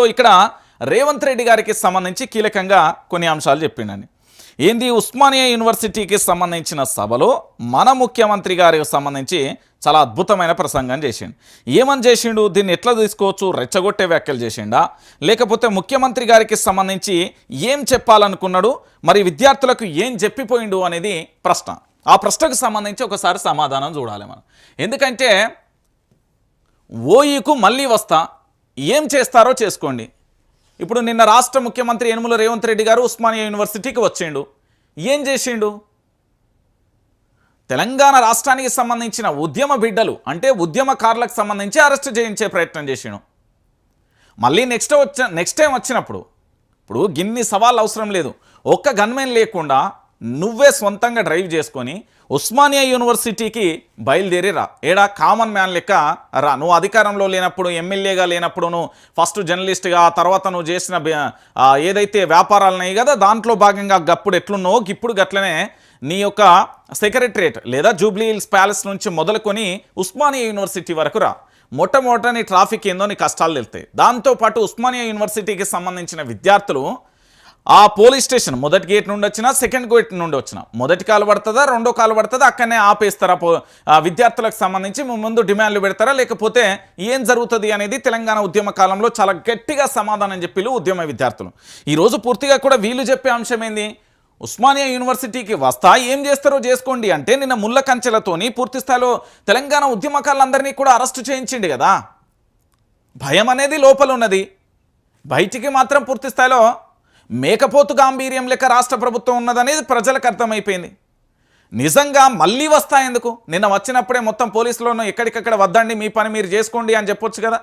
So ఇక్కడ రేవంత్ రెడ్డి గారికి సంబంధించి కీలకంగా కొన్ని అంశాలు చెప్పిండని ఏంది? ఉస్మానియా యూనివర్సిటీకి సంబంధించిన సభలో మన ముఖ్యమంత్రి గారికి సంబంధించి చాలా అద్భుతమైన ప్రసంగం చేసిండు. ఏమని చేసిండు? దీన్ని ఎట్లా తీసుకోవచ్చు? రెచ్చగొట్టే వ్యాఖ్యలు చేసిండా? లేకపోతే ముఖ్యమంత్రి గారికి సంబంధించి ఏం చెప్పాలనుకున్నాడు? మరి విద్యార్థులకు ఏం చెప్పిపోయిండు అనేది ప్రశ్న. ఆ ప్రశ్నకు సంబంధించి ఒకసారి సమాధానం చూడాలి మనం. ఎందుకంటే ఓఈకు మళ్ళీ వస్తా. ఏం చేస్తారో చేసుకోండి. ఇప్పుడు నిన్న రాష్ట్ర ముఖ్యమంత్రి యనుమల రేవంత్ రెడ్డి గారు ఉస్మానియా యూనివర్సిటీకి వచ్చిండు. ఏం చేసిండు? తెలంగాణ రాష్ట్రానికి సంబంధించిన ఉద్యమ బిడ్డలు అంటే ఉద్యమకారులకు సంబంధించి అరెస్ట్ చేయించే ప్రయత్నం చేసిండు. మళ్ళీ నెక్స్ట్ వచ్చ నెక్స్ట్ టైం వచ్చినప్పుడు ఇప్పుడు గిన్ని సవాళ్ళు అవసరం లేదు. ఒక్క గన్మెన్ లేకుండా నువ్వే సొంతంగా డ్రైవ్ చేసుకొని ఉస్మానియా యూనివర్సిటీకి బయలుదేరి రా. ఏడా కామన్ మ్యాన్ లెక్క రా. నువ్వు అధికారంలో లేనప్పుడు ఎమ్మెల్యేగా లేనప్పుడు నువ్వు ఫస్ట్ జర్నలిస్ట్గా తర్వాత నువ్వు చేసిన ఏదైతే వ్యాపారాలు ఉన్నాయి కదా దాంట్లో భాగంగా గప్పుడు ఎట్లున్నావో ఇప్పుడు గట్లనే నీ యొక్క సెక్రటరేట్ లేదా జూబ్లీ హిల్స్ ప్యాలెస్ నుంచి మొదలుకొని ఉస్మానియా యూనివర్సిటీ వరకు రా. మొట్టమొదటి ట్రాఫిక్ ఏందో నీ కష్టాలు తెలుతాయి. దాంతోపాటు ఉస్మానియా యూనివర్సిటీకి సంబంధించిన విద్యార్థులు ఆ పోలీస్ స్టేషన్ మొదటి గేట్ నుండి వచ్చినా సెకండ్ గేట్ నుండి వచ్చినా. మొదటి కాలు పడుతుందా రెండో కాలు పడుతుందా అక్కడనే ఆపేస్తారా పో విద్యార్థులకు సంబంధించి ముందు డిమాండ్లు పెడతారా? లేకపోతే ఏం జరుగుతుంది అనేది తెలంగాణ ఉద్యమ కాలంలో చాలా గట్టిగా సమాధానం చెప్పిలు ఉద్యమ విద్యార్థులు. ఈరోజు పూర్తిగా కూడా వీళ్ళు చెప్పే అంశం ఏంది? ఉస్మానియా యూనివర్సిటీకి వస్తా ఏం చేస్తారో చేసుకోండి అంటే నిన్న ముళ్ళ కంచెలతోని పూర్తి స్థాయిలో తెలంగాణ ఉద్యమకారులందరినీ కూడా అరెస్టు చేయించిండు కదా? భయం అనేది లోపల ఉన్నది బయటికి మాత్రం పూర్తి స్థాయిలో మేకపోతు గాంభీర్యం లెక్క రాష్ట్ర ప్రభుత్వం ఉన్నదనేది ప్రజలకు అర్థమైపోయింది. నిజంగా మళ్ళీ వస్తాయి ఎందుకు? నిన్న వచ్చినప్పుడే మొత్తం పోలీసులను ఎక్కడికక్కడ వద్దండి మీ పని మీరు చేసుకోండి అని చెప్పొచ్చు కదా.